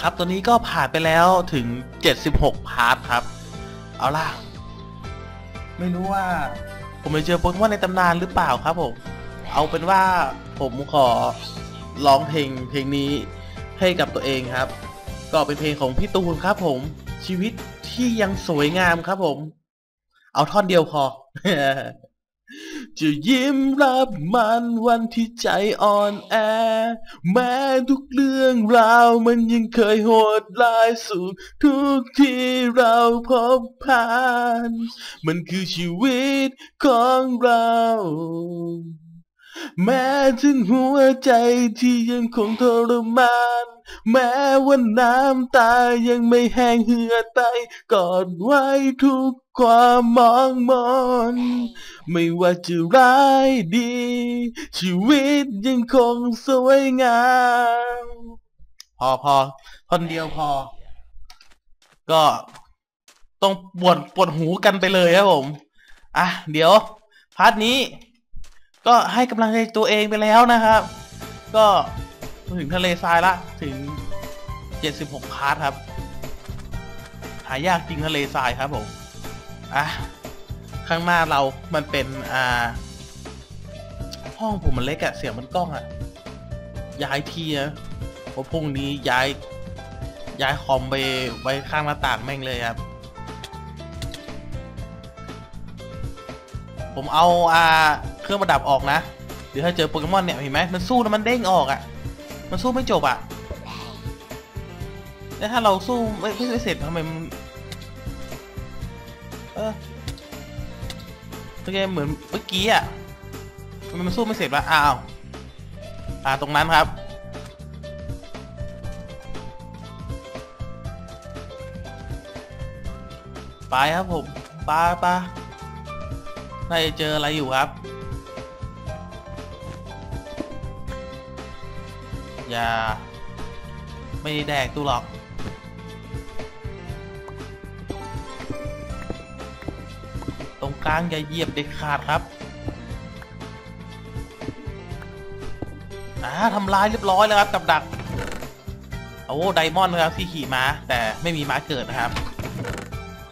ครับตัวนี้ก็ผ่านไปแล้วถึง 76 พาร์ทครับ เอาล่ะ ไม่รู้ว่า ผมจะเจอโปเกมอนในตำนานหรือเปล่าครับผม เอาเป็นว่าผมขอร้องเพลงเพลงนี้ให้กับตัวเองครับ ก็เป็นเพลงของพี่ตูนครับผม ชีวิตที่ยังสวยงามครับผม เอาท่อนเดียวพอ จะยิ้มรับมันวันที่ใจอ่อนแอ แม้ทุกเรื่องราวมันยังเคยโหดร้ายสุดทุกที่เราพบผ่าน มันคือชีวิตของเรา แม้ถึงหัวใจที่ยังคงทรมาน แม้ว่าน้ำตายังไม่แห้งเหือดไตกอดไว้ทุก ความมองมนไม่ว่าจะร้ายดี ชีวิตยังคงสวยงามพอพอคนเดียวพอ ก็ต้องปวดปวดหูกันไปเลยครับผมอะเดี๋ยว พาร์ทนี้ ก็ให้กำลังใจตัวเองไปแล้วนะครับ ก็ถึงทะเลทรายละถึง 76 พาร์ทครับ หายากจริงทะเลทรายครับผม อะข้างหน้าเรามันเป็นอ่า ห้องผมมันเล็กอะเสียงมันกล้องอะย้ายที่นะเพราะพรุ่งนี้ย้าย ย้ายคอมไปไว้ข้างหน้าต่างแม่งเลยครับ ผมเอาอ่าเครื่องประดับออกนะเดี๋ยวถ้าเจอโปเกมอนเนี่ยเห็นไหมมันสู้แล้วมันเด้งออกอะ่ะมันสู้ไม่จบอะ่ะแล้วถ้าเราสู้ไม่ไม่ไม่เสร็จทำไมมัน เออโอเคเหมือนเมื่อกี้อะมันสู้ไม่เสร็จวะอ้าวอ่าตรงนั้นครับไปครับผมไปไปน่าจะเจออะไรอยู่ครับ อย่า ไม่ได้แดกตู้หรอก กลางอย่าเหยียบเด็ดขาดครับอ่าทำลายเรียบร้อยแล้วครับกับดัก โอ้ไดมอนด์ครับที่ขี่ม้า แต่ไม่มีม้าเกิดนะครับ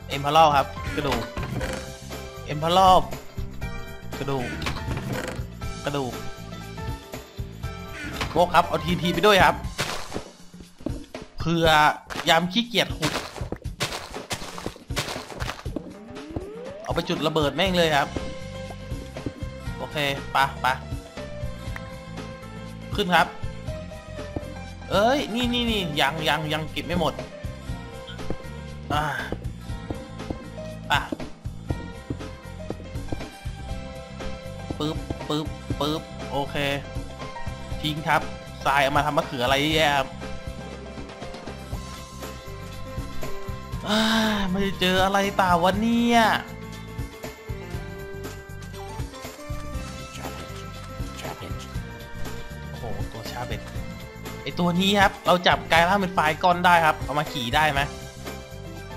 เอ็มพาร์ลครับ กระดูก เอ็มพาร์ลกระดูก กระดูกโอ้ครับ เอาทีทีไปด้วยครับเพื่อยามขี้เกียจหุบ ไปจุดระเบิดแม่งเลยครับ โอเคปะปะขึ้นครับ เอ้ย นี่นี่นี่ยังยังยังเก็บไม่หมด อ่าอะปึ๊บปึ๊บปึ๊บโอเค ทิ้งครับทรายเอามาทำมะเขืออะไรแย่ครับไม่ได้เจออะไรเปล่าวะเนี่ย ตัวนี้ครับ เราจับกลายร่างเป็นไฟก้อนได้ครับ เอามาขี่ได้ไหม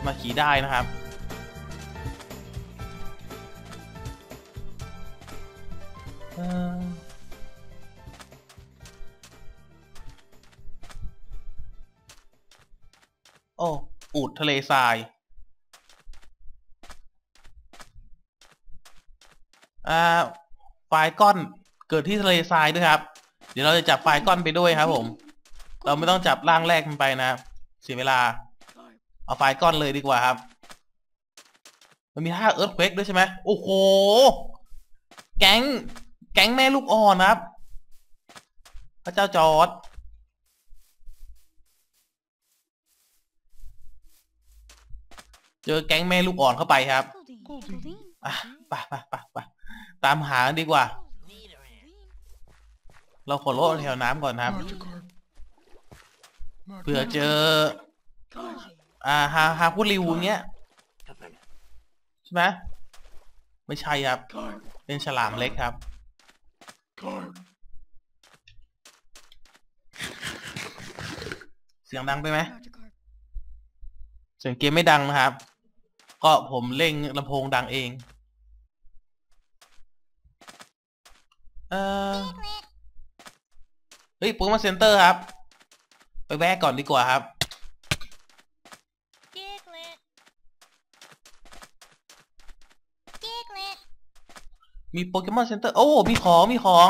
มาขี่ได้นะครับออโอ้อูดทะเลทราย อ่าไฟก้อนเกิดที่ทะเลทรายด้วยครับ เดี๋ยวเราจะจับไฟก้อนไปด้วยครับผม เราไม่ต้องจับร่างแรกมันไปนะเสียเวลา เอาไฟก้อนเลยดีกว่าครับ มันมีท่าเอิร์ธเควกด้วยใช่ไหมโอ้โห แก๊ง แก๊งแม่ลูกอ่อนครับ พระเจ้าจอร์ดเจอแก๊งแม่ลูกอ่อนเข้าไปครับอะไปไปไปไปตามหาดีกว่า เราขอโลดแถวน้ำก่อนครับ เผื่อเจอ อ่าฮาฮาคุริวอย่างเงี้ย ใช่ไหมไม่ใช่ครับ เป็นฉลามเล็กครับ เสียงดังไปไหม เสียงเกมไม่ดังนะครับ ก็ผมเล่งลำโพงดังเอง เออเฮ้ยโปเกมอนเซ็นเตอร์ครับ ไปแวะก่อนดีกว่าครับ เจ๊กเล็เจ๊กเล็มีโปเกมอนเซ็นเตอร์ โอ้ มีของ มีของ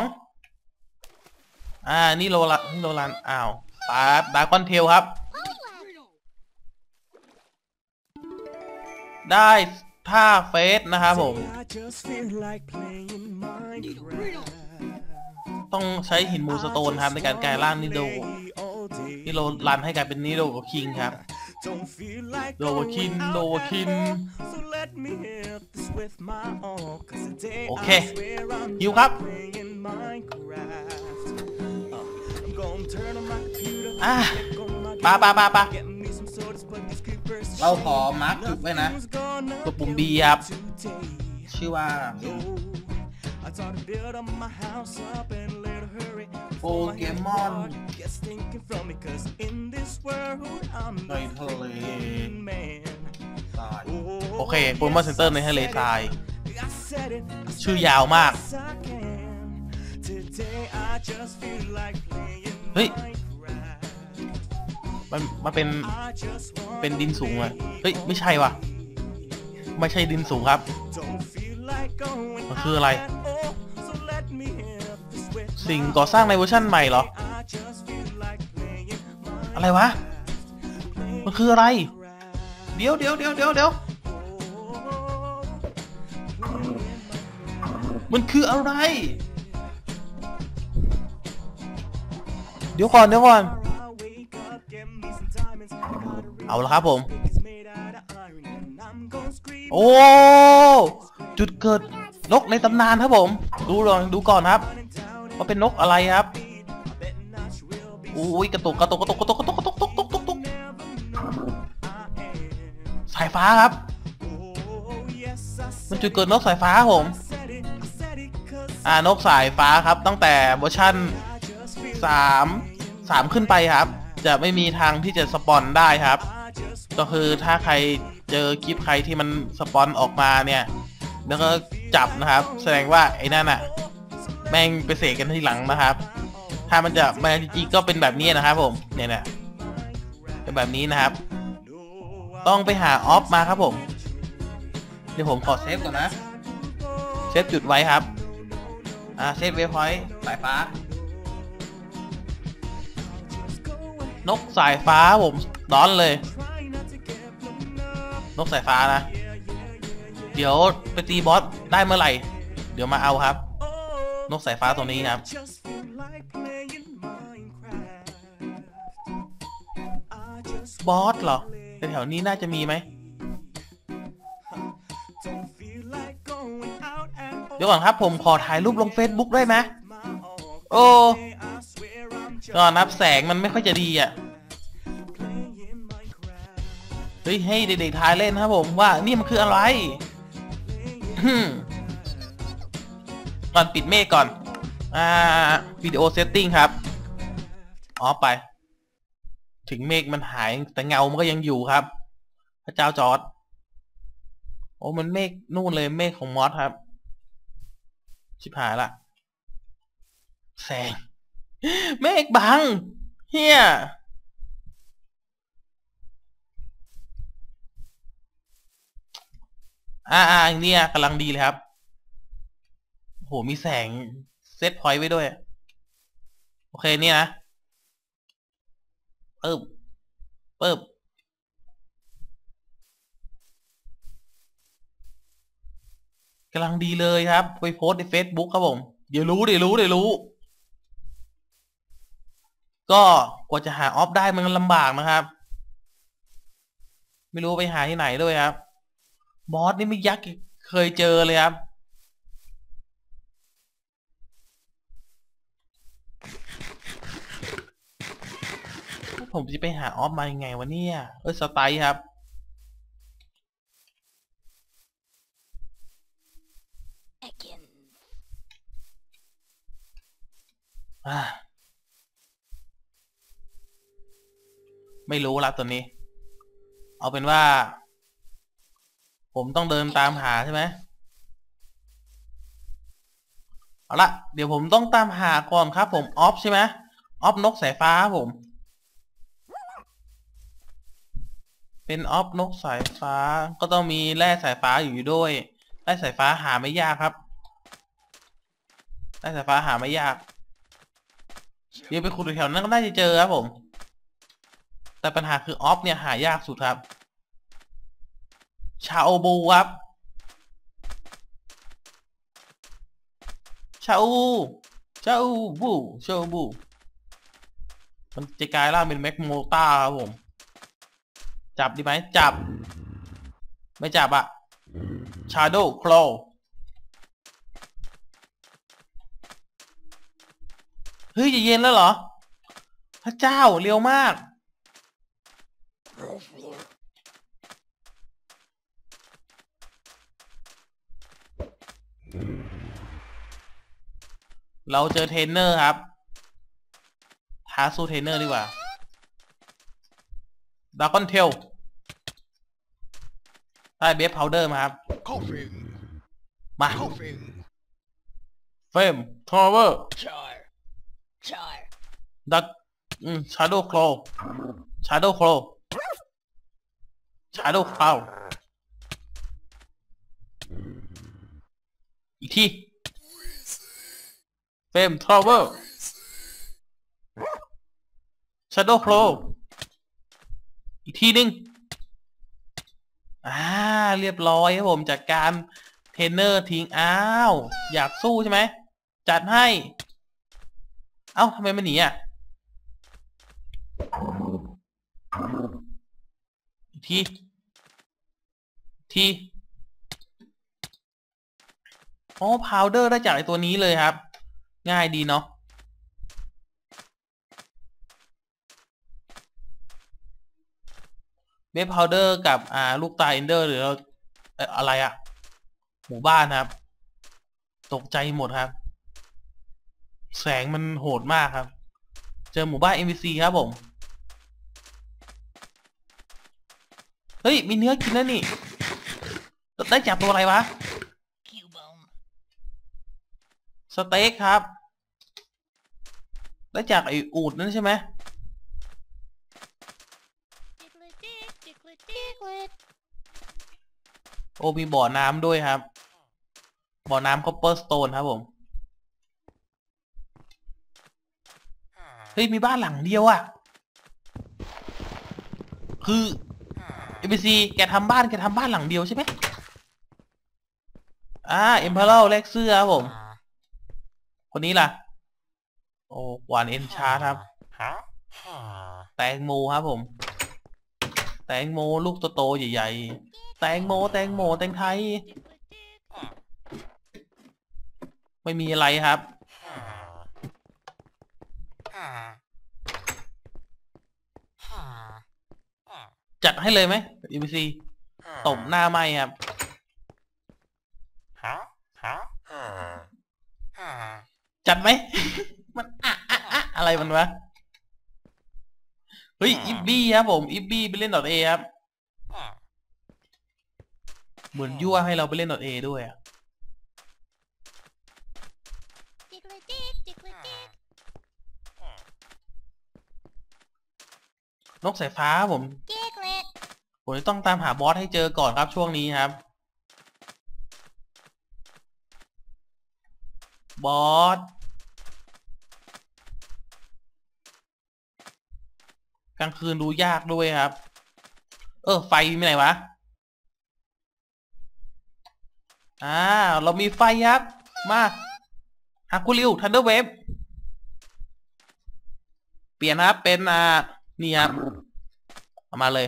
อ่า นี่โรลันี่โรลัน อ้าวปาบดาคอนเทลครับ ได้ท่าเฟสนะครับผม ต้องใช้หินมูสโตนครับในการกลายร่างนี่ดู ที่เรารันให้กลายเป็นนี้โดกัคิงครับโดกัคินโดกัคินโอเคฮิวครับอะปาปาปาปาเราขอมาร์กจุดไว้นะตัวปุ่มบีครับชื่อว่า I thought to build up my house up in a little hurry. Pokemon. Gets thinking from me, cause in this world I'm ใน the ทะเล man. ทรายโอเคโปเกมอนเซ็นเตอร์ในทะเลทราย I said it, I ชื่อ said ยาวมาก it, yes, I can. Today I just feel like playing เฮ้ย Minecraft. มันมันเป็น I just wanna เป็นดินสูงอะเฮ้ย ไม่ใช่ว่ะ ไม่ใช่ดินสูงครับ Don't feel like going มันคืออะไร สิ่งก่อสร้างในเวอร์ชั่นใหม่เหรอ อะไรวะ มันคืออะไร เดี๋ยวเดี๋ยวเดี๋ยวเดี๋ยวเดี๋ยวมันคืออะไร เดี๋ยวก่อนเดี๋ยวก่อน เอาละครับผม โอ้ จุดเกิดนกในตำนานครับผม ดูลองดูก่อนครับ ว่าเป็นนกอะไรครับอุ้ยกระตุกกระตุกกระตุกกระตุกกระตุกกระตุกกระตุกกระตุกสายฟ้าครับ มันจุดเกิดนกสายฟ้าผม อ่านกสายฟ้าครับตั้งแต่เวอร์ชั่นสามสามขึ้นไปครับ จะไม่มีทางที่จะสปอนได้ครับ ก็คือถ้าใครเจอคลิปใครที่มันสปอนออกมาเนี่ย แล้วก็จับนะครับ แสดงว่าไอ้นั่นอะ แม่งไปเสกกันที่หลังนะครับ ถ้ามันจะมาจริงๆก็เป็นแบบนี้นะครับ ผม เนี่ยนะเป็นแบบนี้นะครับ ต้องไปหาออฟมาครับผม เดี๋ยวผมขอเซฟก่อนนะ เซฟจุดไว้ครับ อ่า เซฟเวฟพอยต์สายฟ้า นกสายฟ้าผมร้อนเลย นกสายฟ้านะ เดี๋ยวไปตีบอสได้เมื่อไหร่ เดี๋ยวมาเอาครับ นกสายฟ้าตัวนี้ครับ บอสเหรอแถวนี้น่าจะมีไหมเดี๋ยวก่อนครับผมขอถ่ายรูปลง Facebook ได้ไหมโอ้ก็นับแสงมันไม่ค่อยจะดีอะ เฮ้ย ให้เด็กๆทายเล่นครับผมว่านี่มันคืออะไร ก่อนปิดเมฆก่อน อ่าวิดีโอเซตติ้งครับ อ๋อไป ถึงเมฆมันหายแต่เงามันก็ยังอยู่ครับ พระเจ้าจอร์ดโอ้มันเมฆนู่นเลยเมฆของมอสครับ ชิบหายละแสงเมฆบังเฮียอ่าอ่าอย่างเนี่ยกำลังดีเลยครับ โหมีแสงเซตพอยต์ไว้ด้วย โอเคเนี่ยนะปึ๊บปึ๊บกำลังดีเลยครับ ไปโพสใน Facebook ครับผม เดี๋ยวรู้เดี๋ยวรู้เดี๋ยวรู้ ก็กว่าจะหาออฟได้มันลำบากนะครับ ไม่รู้ไปหาที่ไหนด้วยครับ บอสนี่ไม่ยักษ์เคยเจอเลยครับ ผมจะไปหาออฟมายังไงวะเนี่ย เอ้ยสไตล์ครับอ่าไม่รู้ละตัวนี้ เอาเป็นว่า ผมต้องเดินตามหาใช่ไหมเอาละเดี๋ยวผมต้องตามหาก่อนครับ ผมออฟใช่ไหมออฟนกสายฟ้าครับผม เป็นออฟนกสายฟ้าก็ต้องมีแร่สายฟ้าอยู่ด้วยแร่สายฟ้าหาไม่ยากครับได้สายฟ้าหาไม่ยาก เดี๋ยวไปขุดแถวนั้นก็น่าจะเจอครับผม แต่ปัญหาคือออฟเนี่ยหายากสุดครับชาโอบูครับชาอูชาอูบูชาอูบูมันจะกลายร่างเป็นแม็กโมต้าครับผม จับดีไหมจับ ไม่จับอะชาโดว์คลอเฮ้ย จะเย็นแล้วเหรอ พระเจ้า เร็วมาก เราเจอเทรนเนอร์ครับท้าสู้เทรนเนอร์ดีกว่า ดากอนเทลได้เบฟพาวเดอร์มาครับ Coffee. มา Coffee. เฟรมทอร์เวอร์ Char. Char. ดักอืมชาโดว์โคลชาโดว์โคลชาโดว์คลาวอีกทีเฟรมทอร์เวอร์ชาโดว์โคล อีกทีหนึ่งอ่าเรียบร้อยครับผมจากการเทรนเนอร์ทิ้งอ้าว อยากสู้ใช่ไหมจัดให้ เอ้าทำไมมันหนีอะอีกทีทีอ๋อพาวเดอร์ได้จากไอตัวนี้เลยครับ ง่ายดีเนาะ เบฟพาวเดอร์กับอ่าลูกตาเอนเดอร์หรือเอ่อะไรอะหมู่บ้านครับ ตกใจหมดครับ แสงมันโหดมากครับ เจอหมู่บ้าน NPC ครับผม เฮ้ย มีเนื้อกินแล้วนี่ ได้จับตัวอะไรวะ สเต็กครับ ได้จากไอ้อูดนั่นใช่ไหม โอ้มีบ่อน้ำด้วยครับ บ่อน้ำคอปเปอร์สโตนครับผม เฮ้ย มีบ้านหลังเดียวอะ่ะคือ NPC แกทำบ้านแกทำบ้านหลังเดียวใช่ไหมอ่าเอ็มเพลแลกเสื้อครับผม คนนี้ล่ะ โอ้หวานเอ็นชาร์ครับแตงโมครับผม แตงโมลูกโตๆใหญ่ๆ แตงโมแตงโมแตงไทย ไม่มีอะไรครับจัดให้เลยไหม NPC ตบหน้าไหมครับจัดไหม มันอะอะอะอะไรมันวะ เฮ้ย อิบบี้ครับผม อิบบี้ไปเล่นดอทเอครับ เหมือนยั่วให้เราไปเล่นดอทเอด้วยอะนกสายฟ้าผม Digglet. ผมจะต้องตามหาบอสให้เจอก่อนครับช่วงนี้ครับ บอสกลางคืนดูยากด้วยครับ เออ ไฟมีไหนวะ อ่า เรามีไฟครับมาฮักกูริวทันเดอร์เวฟเปลี่ยนนะครับ เป็นอ่า นี่ครับเอามาเลย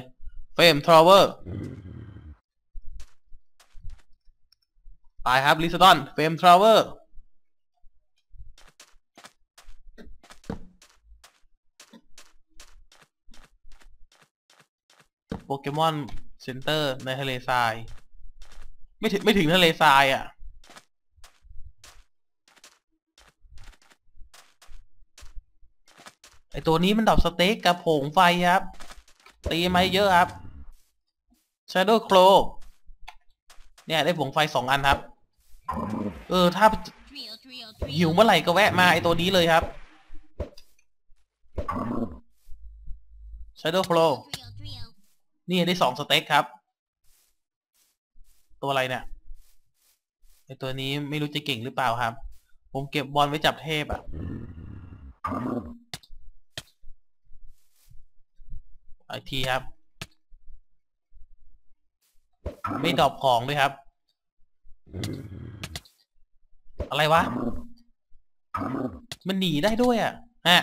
เฟรมทราวเวอร์ไปครับลิซดอนเฟรมทราวเวอร์โปเกมอนเซ็นเตอร์ในทะเลทราย ไม่ถึงไม่ถึงทะเลทรายอะ ไอตัวนี้มันดรอปสเต็กกับผงไฟครับ ตีมาเยอะครับ Shadow Claw เนี่ยได้ผงไฟสองอันครับ เออ ถ้าหิวเมื่อไหร่ก็แวะมาไอตัวนี้เลยครับ Shadow Claw Drill, drill. นี่ได้สองสเต็กครับ ตัวอะไรเนี่ยไอตัวนี้ไม่รู้จะเก่งหรือเปล่าครับ ผมเก็บบอลไว้จับเทพอะเอาอีกทีครับ ไม่ดรอปของด้วยครับ อะไรวะ มันหนีได้ด้วยอะฮะ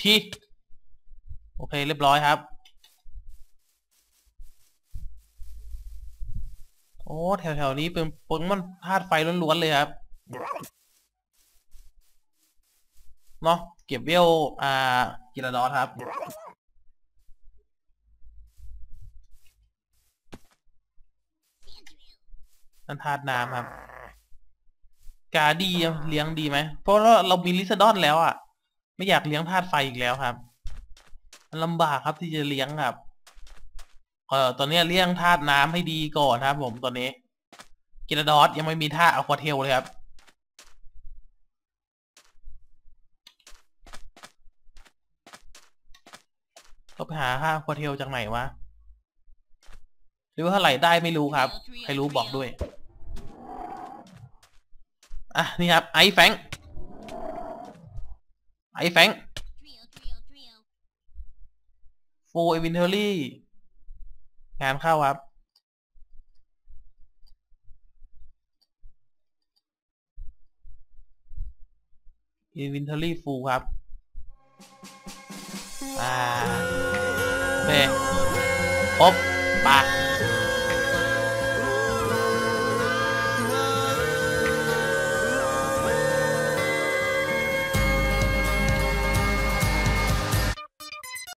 ทีโอเค เรียบร้อยครับ โอ้ แถวๆนี้เป็นโปเกมอนธาตุไฟล้วนๆเลยครับ เนาะเก็บเวลอ่ากิราดอสครับนั่นธาตุน้ำครับ กาดีเลี้ยงดีไหม เพราะว่าเรามีลิซาดอนแล้วอะ ไม่อยากเลี้ยงธาตุไฟอีกแล้วครับ มันลำบากครับที่จะเลี้ยงครับ เออตอนนี้เลี้ยงธาตุน้ำให้ดีก่อนครับ ผมตอนนี้กิราดอสยังไม่มีธาตุอะควาเทลเลยครับ ก็ไปหาค่าควาเทลจากไหนวะหรือว่าเท่าไหร่ได้ไม่รู้ครับ ใครรู้บอกด้วย อะ นี่ครับ ไอแฟงไอแฟง Trio, trio, trio. โฟเอวินเทอรี่ งานเข้าครับอินวินเทอรี่ฟูครับ อ่า โอเคครบปะ